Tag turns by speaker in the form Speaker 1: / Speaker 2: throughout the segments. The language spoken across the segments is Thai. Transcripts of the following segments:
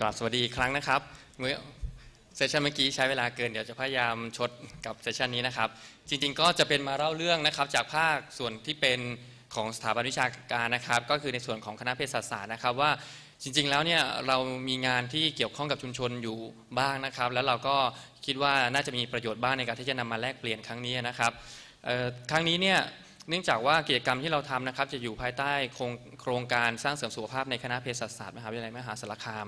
Speaker 1: กราบสวัสดีอีกครั้งนะครับ เมื่อเซสชันเมื่อกี้ใช้เวลาเกินเดี๋ยวจะพยายามชดกับเซสชันนี้นะครับ จริงๆก็จะเป็นมาเล่าเรื่องนะครับจากภาคส่วนที่เป็นของสถาบันวิชาการนะครับ ก็คือในส่วนของคณะเภสัชศาสตร์นะครับว่าจริงๆแล้วเนี่ยเรามีงานที่เกี่ยวข้องกับชุมชนอยู่บ้างนะครับ แล้วเราก็คิดว่าน่าจะมีประโยชน์บ้างในการที่จะนำมาแลกเปลี่ยนครั้งนี้นะครับครั้งนี้เนี่ย เนื่องจากว่ากิจกรรมที่เราทำนะครับ จะอยู่ภายใต้โครงครงการสร้างเสริมสุขภาพในคณะเภสัชศาสตร์มหาวิทยาลัยมหาสารคาม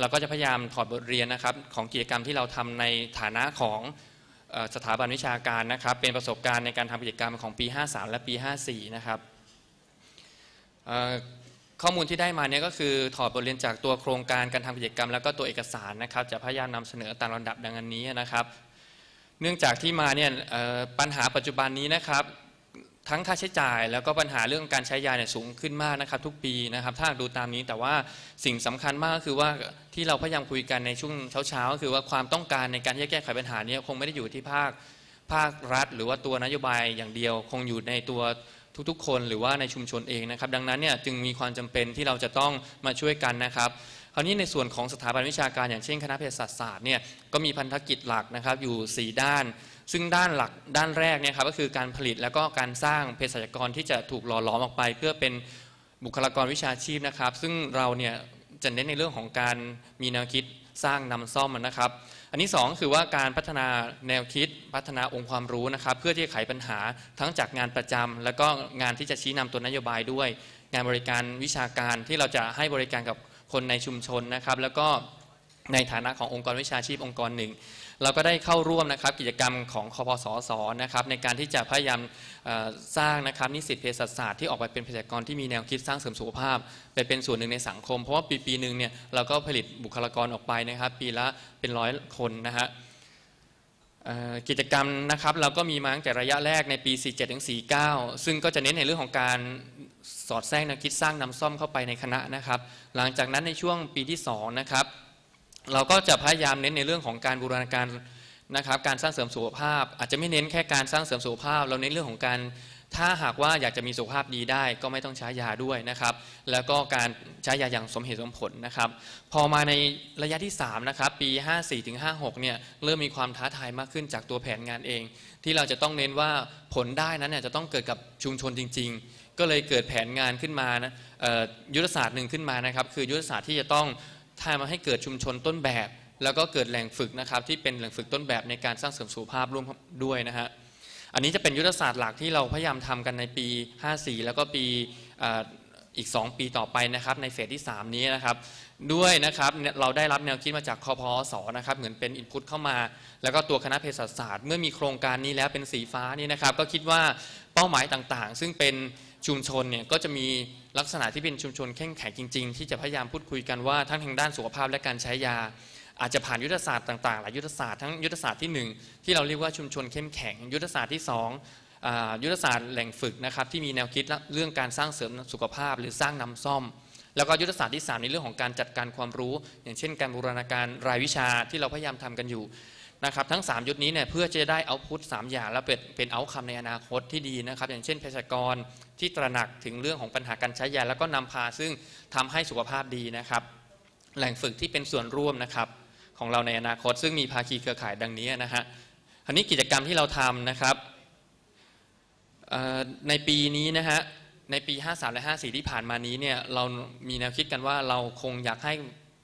Speaker 1: เราก็จะพยายามถอดบทเรียนนะครับ ของกิจกรรมที่เราทำในฐานะของสถาบันวิชาการนะครับ เป็นประสบการณ์ในการทำกิจกรรมของปี 53 และปี 54 นะครับข้อมูลที่ได้มาเนี่ยก็คือถอดบทเรียนจากตัวโครงการการทำกิจกรรม แล้วก็ตัวเอกสารนะครับ จะพยายามนำเสนอตามลำดับดังนี้นะครับ เนื่องจากที่มาเนี่ยปัญหาปัจจุบันนี้นะครับ ทั้งค่าใช้จ่ายแล้วก็ปัญหาเรื่องการใช้ยาเนี่ยสูงขึ้นมากนะครับทุกปีนะครับ ถ้าดูตามนี้แต่ว่าสิ่งสำคัญมากก็คือว่าที่เราพยายามคุยกันในช่วงเช้าๆก็คือว่าความต้องการในการที่จะแก้ไขปัญหาเนี้คงไม่ได้อยู่ที่ภาคภาครัฐ หรือว่าตัวนโยบายอย่างเดียว คงอยู่ในตัวทุกๆ คนหรือว่าในชุมชนเองนะครับ ดังนั้นเนี่ยจึงมีความจำเป็นที่เราจะต้องมาช่วยกันนะครับคราวนี้ในส่วนของสถาบันวิชาการอย่างเช่นคณะเภสัชศาสตร์เนี่ยก็มีพันธกิจหลักนะครับอยู่ 4 ด้าน ซึ่งด้านหลักด้านแรกเนี่ยครับก็คือการผลิตแล้วก็การสร้างเภสัชกรที่จะถูกหล่อหลอมออกไป เพื่อเป็นบุคลากรวิชาชีพนะครับ ซึ่งเราเนี่ยจะเน้นในเรื่องของการมีแนวคิดสร้างนำซ่อมนะครับ อันที่2คือว่าการพัฒนาแนวคิดพัฒนาองค์ความรู้นะครับ เพื่อที่จะไขปัญหาทั้งจากงานประจำแล้วก็งานที่จะชี้นำตัวนโยบายด้วย งานบริการวิชาการที่เราจะให้บริการกับคนในชุมชนนะครับ แล้วก็ในฐานะขององค์กรวิชาชีพองค์กรหนึ่ง เราก็ได้เข้าร่วมนะครับกิจกรรมของคอพสสนะครับในการที่จะพยายามสร้างนะครับนิสิตเภสัชศาสตร์ที่ออกไปเป็นเภสัชกรที่มีแนวคิดสร้างเสริมสุขภาพ ไปเป็นส่วนหนึ่งในสังคม เพราะว่าปีปีหนึ่งเนี่ยเราก็ผลิตบุคลากรออกไปนะครับ ปีละเป็นร้อยคนนะฮะกิจกรรมนะครับเราก็มีมาตั้งแต่ระยะแรกในปี 47ถึง49 ซึ่งก็จะเน้นในเรื่องของการสอดแทรกแนวคิดสร้างนำซ่อมเข้าไปในคณะนะครับ หลังจากนั้นในช่วงปีที่สองนะครับ เราก็จะพยายามเน้นในเรื่องของการบูรณาการนะครับการสร้างเสริมสุขภาพ อาจจะไม่เน้นแค่การสร้างเสริมสุขภาพ เราเน้นเรื่องของการถ้าหากว่าอยากจะมีสุขภาพดีได้ก็ไม่ต้องใช้ยาด้วยนะครับ แล้วก็การใช้ยาอย่างสมเหตุสมผลนะครับ พอมาในระยะที่3นะครับปี 54ถึง56เนี่ยเริ่มมีความท้าทายมากขึ้นจากตัวแผนงานเอง ที่เราจะต้องเน้นว่าผลได้นั้นเนี่ยจะต้องเกิดกับชุมชนจริง ๆ ก็เลยเกิดแผนงานขึ้นมานะยุทธศาสตร์หนึ่งขึ้นมานะครับ คือยุทธศาสตร์ที่จะต้อง ทำมาให้เกิดชุมชนต้นแบบ แล้วก็เกิดแหล่งฝึกนะครับที่เป็นแหล่งฝึกต้นแบบในการสร้างเสริมสุขภาพร่วมด้วยนะฮะอันนี้จะเป็นยุทธศาสตร์หลักที่เราพยายามทำกันในปี 54 แล้วก็ปีอีก 2 ปีต่อไปนะครับในเฟสที่ 3 นี้นะครับ ด้วยนะครับเราได้รับแนวคิดมาจากคอพอสนะครับเหมือนเป็นอินพุตเข้ามา แล้วก็ตัวคณะเภสัชศาสตร์ เมื่อมีโครงการนี้แล้วเป็นสีฟ้านี่นะครับ ก็คิดว่าเป้าหมายต่างๆ ซึ่งเป็น ชุมชนเนี่ยก็จะมีลักษณะที่เป็นชุมชนเข้มแข็งจริง ๆ ที่จะพยายามพูดคุยกันว่าทั้งทางด้านสุขภาพและการใช้ยา อาจจะผ่านยุทธศาสตร์ต่างๆหลายยุทธศาสตร์ทั้งยุทธศาสตร์ที่ 1 ที่เราเรียกว่าชุมชนเข้มแข็ง ยุทธศาสตร์ที่2อ่ายุทธศาสตร์แหล่งฝึกนะครับที่มีแนวคิดเรื่องการสร้างเสริมสุขภาพ หรือสร้างนำซ่อมแล้วก็ยุทธศาสตร์ที่ 3 ในเรื่องของการจัดการความรู้ อย่างเช่น การบูรณาการรายวิชาที่เราพยายามทำกันอยู่ นะครับทั้ง 3 ยุทธนี้เนี่ยเพื่อจะได้เอาพุท3อย่างแล้วเป็นเป็นเอาคำในอนาคตที่ดีนะครับ อย่างเช่นเภสัชกรที่ตระหนักถึงเรื่องของปัญหาการใช้ยาแล้วก็นำพาซึ่งทำให้สุขภาพดีนะครับ แหล่งฝึกที่เป็นส่วนร่วมนะครับของเราในอนาคต ซึ่งมีภาคีเครือข่ายดังนี้นะฮะอันนี้กิจกรรมที่เราทำนะครับในปีนี้นะฮะในปี 53 และ 54 ที่ผ่านมานี้เนี่ยเรามีแนวคิดกันว่าเราคงอยากให้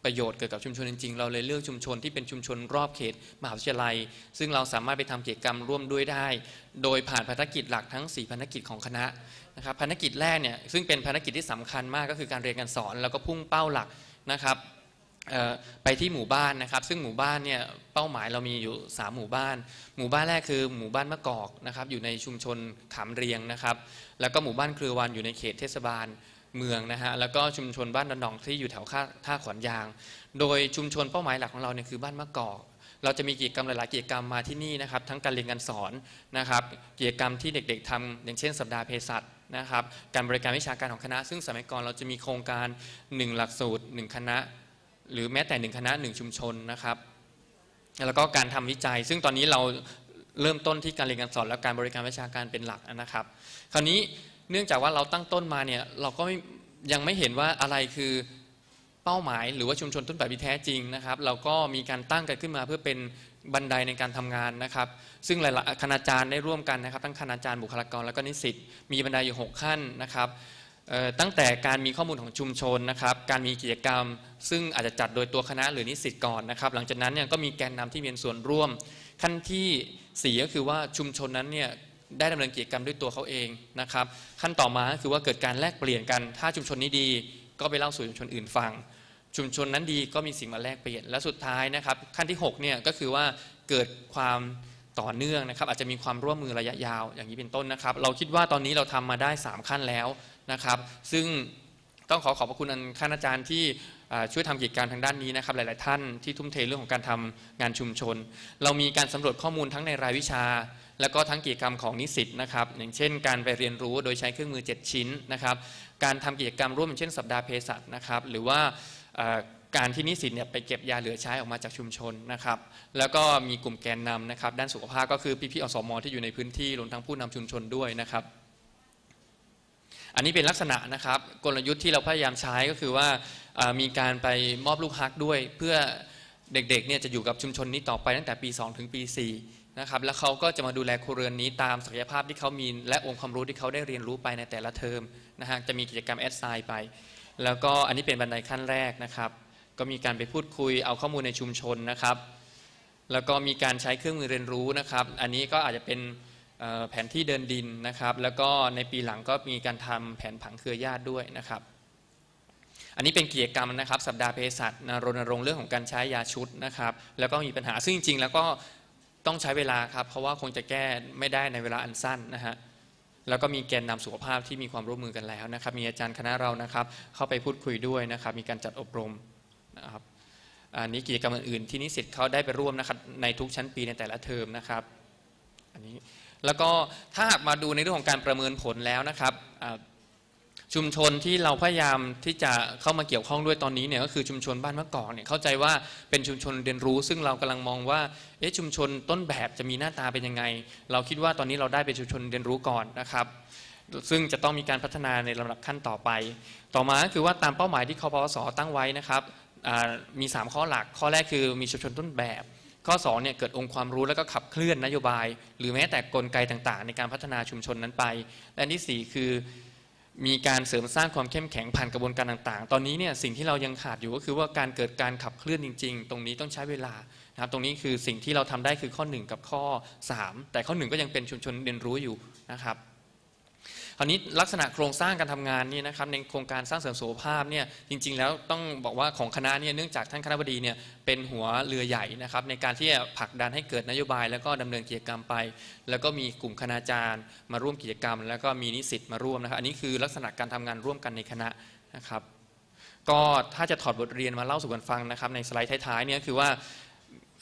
Speaker 1: ประโยชน์เกิดกับชุมชนจริงๆ เราเลยเลือกชุมชนที่เป็นชุมชนรอบเขตมหาวิทยาลัย ซึ่งเราสามารถไปทำกิจกรรมร่วมด้วยได้ โดยผ่านภารกิจหลักทั้ง 4 ภารกิจของคณะนะครับภารกิจแรกเนี่ยซึ่งเป็นภารกิจที่สำคัญมากก็คือการเรียนการสอน แล้วก็พุ่งเป้าหลักนะครับไปที่หมู่บ้านนะครับ ซึ่งหมู่บ้านเนี่ยเป้าหมายเรามีอยู่ 3 หมู่บ้าน หมู่บ้านแรกคือหมู่บ้านมะกอกนะครับอยู่ในชุมชนขามเรียงนะครับ แล้วก็หมู่บ้านเครือวันอยู่ในเขตเทศบาล เมืองนะฮะแล้วก็ชุมชนบ้านดอนดองที่อยู่แถวท่าท่าขอนยาง โดยชุมชนเป้าหมายหลักของเราเนี่ยคือบ้านมะกอกเราจะมีกิจกรรมหลาย ๆ กิจกรรมมาที่นี่นะครับ ทั้งการเรียนการสอนนะครับ กิจกรรมที่เด็ก ๆทำอย่างเช่น สัปดาห์เภสัชนะครับ การบริการวิชาการของคณะ ซึ่งสมัยก่อนเราจะมีโครงการ 1 หลักสูตร 1 คณะ หรือแม้แต่หนึ่งคณะหนึ่งชุมชนนะครับ แล้วก็การทำวิจัย ซึ่งตอนนี้เราเริ่มต้นที่การเรียนการสอนและการบริการวิชาการเป็นหลักนะครับ คราวนี้ เนื่องจากว่าเราตั้งต้นมาเนี่ยเราก็ยังไม่เห็นว่าอะไรคือเป้าหมาย หรือว่าชุมชนต้นแบบที่แท้จริงนะครับ เราก็มีการตั้งกันขึ้นมาเพื่อเป็นบันไดในการทำงานนะครับ ซึ่งหลายๆคณาจารย์ได้ร่วมกันนะครับ ทั้งคณาจารย์บุคลากรแล้วก็นิสิตมีบันไดอยู่ 6 ขั้นนะครับตั้งแต่การมีข้อมูลของชุมชนนะครับ การมีกิจกรรม ซึ่งอาจจะจัดโดยตัวคณะหรือนิสิตก่อนนะครับ หลังจากนั้นเนี่ยก็มีแกนนำที่มีส่วนร่วม ขั้นที่สี่ก็คือว่าชุมชนนั้นเนี่ย ได้ดำเนินกิจกรรมด้วยตัวเขาเองนะครับ ขั้นต่อมาคือว่าเกิดการแลกเปลี่ยนกัน ถ้าชุมชนนี้ดี ก็ไปเล่าสู่ชุมชนอื่นฟัง ชุมชนนั้นดีก็มีสิ่งมาแลกเปลี่ยน และสุดท้ายนะครับ ขั้นที่6เนี่ยก็คือว่าเกิดความต่อเนื่องนะครับ อาจจะมีความร่วมมือระยะยาวอย่างนี้เป็นต้นนะครับ เราคิดว่าตอนนี้เราทำมาได้ 3 ขั้นแล้วนะครับ ซึ่งต้องขอขอบพระคุณคณาจารย์ที่ช่วยทำกิจการทางด้านนี้นะครับ หลาย ๆ ท่านที่ทุ่มเทเรื่องของการทำงานชุมชน เรามีการสำรวจข้อมูลทั้งในรายวิชา แล้วก็ทั้งกิจกรรมของนิสิตนะครับอย่างเช่น การไปเรียนรู้โดยใช้เครื่องมือ 7 ชิ้นนะครับการทำกิจกรรมร่วมเช่นสัปดาห์เภสัชนะครับหรือว่าการที่นิสิตเนี่ยไปเก็บยาเหลือใช้ออกมาจากชุมชนนะครับ แล้วก็มีกลุ่มแกนนำนะครับ ด้านสุขภาพก็คือพี่ๆอสมที่อยู่ในพื้นที่รวมทั้งผู้นำชุมชนด้วยนะครับ อันนี้เป็นลักษณะนะครับ กลยุทธ์ที่เราพยายามใช้ก็คือว่ามีการไปมอบลูกฮักด้วย เพื่อเด็กๆเนี่ยจะอยู่กับชุมชนนี้ต่อไปตั้งแต่ปี 2 ถึงปี 4 นะครับแล้วเขาก็จะมาดูแลครัวเรือนนี้ตามศักยภาพที่เขามีและองค์ความรู้ที่เขาได้เรียนรู้ไปในแต่ละเทอมนะฮะจะมีกิจกรรมแอดไซน์ไป แล้วก็อันนี้เป็นบันไดขั้นแรกนะครับ ก็มีการไปพูดคุยเอาข้อมูลในชุมชนนะครับ แล้วก็มีการใช้เครื่องมือเรียนรู้นะครับ อันนี้ก็อาจจะเป็นแผนที่เดินดินนะครับ แล้วก็ในปีหลังก็มีการทำแผนผังเครือญาติด้วยนะครับ อันนี้เป็นกิจกรรมนะครับ สัปดาห์เภสัชรณรงค์เรื่องของการใช้ยาชุดนะครับ แล้วก็มีปัญหาซึ่งจริงๆแล้วก็ ต้องใช้เวลาครับ เพราะว่าคงจะแก้ไม่ได้ในเวลาอันสั้นนะฮะแล้วก็มีแกนนำสุขภาพที่มีความร่วมมือกันแล้วนะครับ มีอาจารย์คณะเรานะครับ เข้าไปพูดคุยด้วยนะครับ มีการจัดอบรมนะครับอันนี้กิจกรรมอื่นๆที่นิสิตเขาได้ไปร่วมนะครับในทุกชั้นปีในแต่ละเทอมนะครับ อันนี้แล้วก็ถ้าหากมาดูในเรื่องของการประเมินผลแล้วนะครับ ชุมชนที่เราพยายามที่จะเข้ามาเกี่ยวข้องด้วยตอนนี้เนี่ยก็คือชุมชนบ้านมะกอกเนี่ยเข้าใจว่าเป็นชุมชนเรียนรู้ ซึ่งเรากำลังมองว่าเอ๊ะชุมชนต้นแบบจะมีหน้าตาเป็นยังไง เราคิดว่าตอนนี้เราได้เป็นชุมชนเรียนรู้ก่อนนะครับซึ่งจะต้องมีการพัฒนาในลำดับขั้นต่อไป ต่อมาคือว่าตามเป้าหมายที่คอปวสตั้งไว้นะครับอ่ามี 3 ข้อหลัก ข้อแรกคือมีชุมชนต้นแบบ ข้อ2เนี่ยเกิดองค์ความรู้แล้วก็ขับเคลื่อนนโยบาย หรือแม้แต่กลไกต่างๆ ในการพัฒนาชุมชนนั้นไป และที่ 4 คือ มีการเสริมสร้างความเข้มแข็งผ่านกระบวนการต่างๆ ตอนนี้เนี่ยสิ่งที่เรายังขาดอยู่ก็คือว่าการเกิดการขับเคลื่อนจริง ๆ ตรงนี้ต้องใช้เวลานะครับตรงนี้คือสิ่งที่เราทำได้คือข้อ 1 กับข้อ 3 แต่ข้อ 1 ก็ยังเป็นชุมชนเรียนรู้อยู่นะครับ คราวนี้ลักษณะโครงสร้างการทำงานนี่นะครับในโครงการสร้างเสริมสุขภาพเนี่ยจริง ๆ แล้วต้องบอกว่าของคณะเนี่ยเนื่องจากท่านคณะบดีเนี่ยเป็นหัวเรือใหญ่นะครับในการที่จะผลักดันให้เกิดนโยบาย แล้วก็ดำเนินกิจกรรมไป แล้วก็มีกลุ่มคณาจารย์ มาร่วมกิจกรรม แล้วก็มีนิสิตมาร่วมนะครับอันนี้คือลักษณะการทำงานร่วมกันในคณะนะครับก็ถ้าจะถอดบทเรียนมาเล่าสู่กันฟังนะครับในสไลด์ท้ายๆเนี่ยคือว่า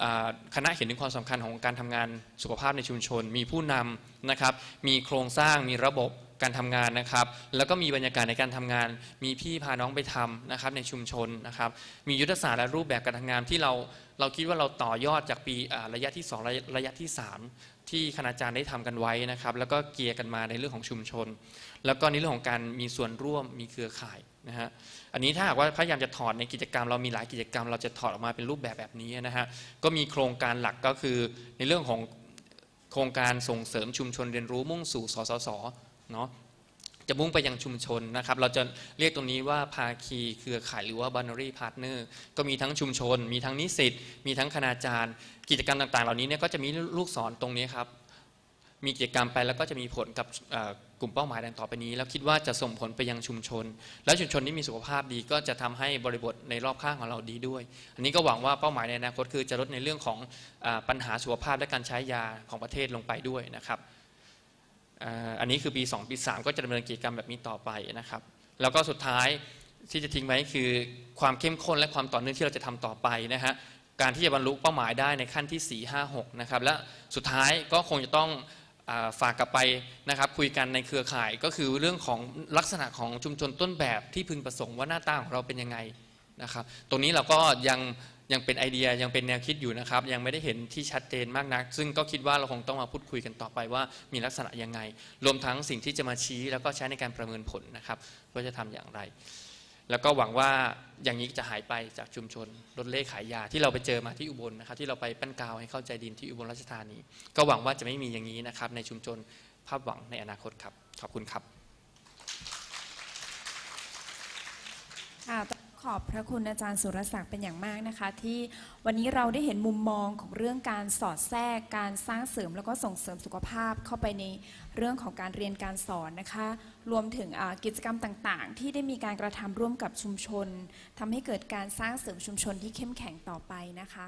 Speaker 1: อ่าคณะเห็นถึงความสำคัญของการทำงานสุขภาพในชุมชน มีผู้นำนะครับมีโครงสร้างมีระบบ การทำงานนะครับ แล้วก็มีบรรยากาศในการทำงาน มีพี่พาน้องไปทำนะครับในชุมชนนะครับ มียุทธศาสตร์และรูปแบบการทำงานที่เราเราคิดว่าเราต่อยอดจากปีระยะที่ 2 ระยะระยะที่ 3 ที่คณาจารย์ได้ทำกันไว้นะครับ แล้วก็เกียร์กันมาในเรื่องของชุมชน แล้วก็ในเรื่องของการมีส่วนร่วมมีเครือข่ายนะฮะอันนี้ถ้าหากว่าพยายามจะถอดในกิจกรรม เรามีหลายกิจกรรม เราจะถอดออกมาเป็นรูปแบบแบบนี้นะฮะก็มีโครงการหลักก็คือในเรื่องของโครงการส่งเสริมชุมชนเรียนรู้มุ่งสู่สสสเนาะ จะมุ่งไปยังชุมชนนะครับ เราจะเรียกตรงนี้ว่าภาคีเครือข่ายหรือว่า boundary partner ก็มีทั้งชุมชน มีทั้งนิสิต มีทั้งคณาจารย์ กิจกรรมต่างๆ เหล่านี้เนี่ยก็จะมีลูกศรตรงนี้ครับ มีกิจกรรมไปแล้วก็จะมีผลกับกลุ่มเป้าหมายดังต่อไปนี้ แล้วคิดว่าจะส่งผลไปยังชุมชน แล้วชุมชนที่มีสุขภาพดีก็จะทำให้บริบทในรอบข้างของเราดีด้วย อันนี้ก็หวังว่าเป้าหมายในอนาคตคือจะลดในเรื่องของอปัญหาสุขภาพและการใช้ยาของประเทศลงไปด้วยนะครับ อันนี้คือปี 2 ปี 3 ก็จะดำเนินกิจกรรมแบบนี้ต่อไปนะครับ แล้วก็สุดท้ายที่จะทิ้งไว้คือความเข้มข้นและความต่อเนื่องที่เราจะทำต่อไปนะฮะการที่จะบรรลุเป้าหมายได้ในขั้นที่ 4 5 6 นะครับ และสุดท้ายก็คงจะต้องฝากกลับไปนะครับคุยกันในเครือข่ายก็คือเรื่องของลักษณะของชุมชนต้นแบบที่พึงประสงค์ว่าหน้าตาของเราเป็นยังไงนะครับ ตรงนี้เราก็ยัง ยังเป็นไอเดียยังเป็นแนวคิดอยู่นะครับ ยังไม่ได้เห็นที่ชัดเจนมากนัก ซึ่งก็คิดว่าเราคงต้องมาพูดคุยกันต่อไปว่ามีลักษณะยังไง รวมทั้งสิ่งที่จะมาชี้แล้วก็ใช้ในการประเมินผลนะครับว่าจะทำอย่างไร แล้วก็หวังว่าอย่างนี้จะหายไปจากชุมชนรถเล่ขายยาที่เราไปเจอมาที่อุบลนะครับ ที่เราไปปั้นกาวให้เข้าใจดินที่อุบลราชธานี ก็หวังว่าจะไม่มีอย่างนี้นะครับ ในชุมชนภาพหวังในอนาคตครับขอบคุณครับ
Speaker 2: ค่ะต้อง ขอบพระคุณอาจารย์สุรศักดิ์เป็นอย่างมากนะคะ ที่วันนี้เราได้เห็นมุมมองของเรื่องการสอดแทรกการสร้างเสริมแล้วก็ส่งเสริมสุขภาพเข้าไปในเรื่องของการเรียนการสอนนะคะ รวมถึงกิจกรรมต่างๆ ที่ได้มีการกระทำร่วมกับชุมชนทำให้เกิดการสร้างเสริมชุมชนที่เข้มแข็งต่อไปนะคะ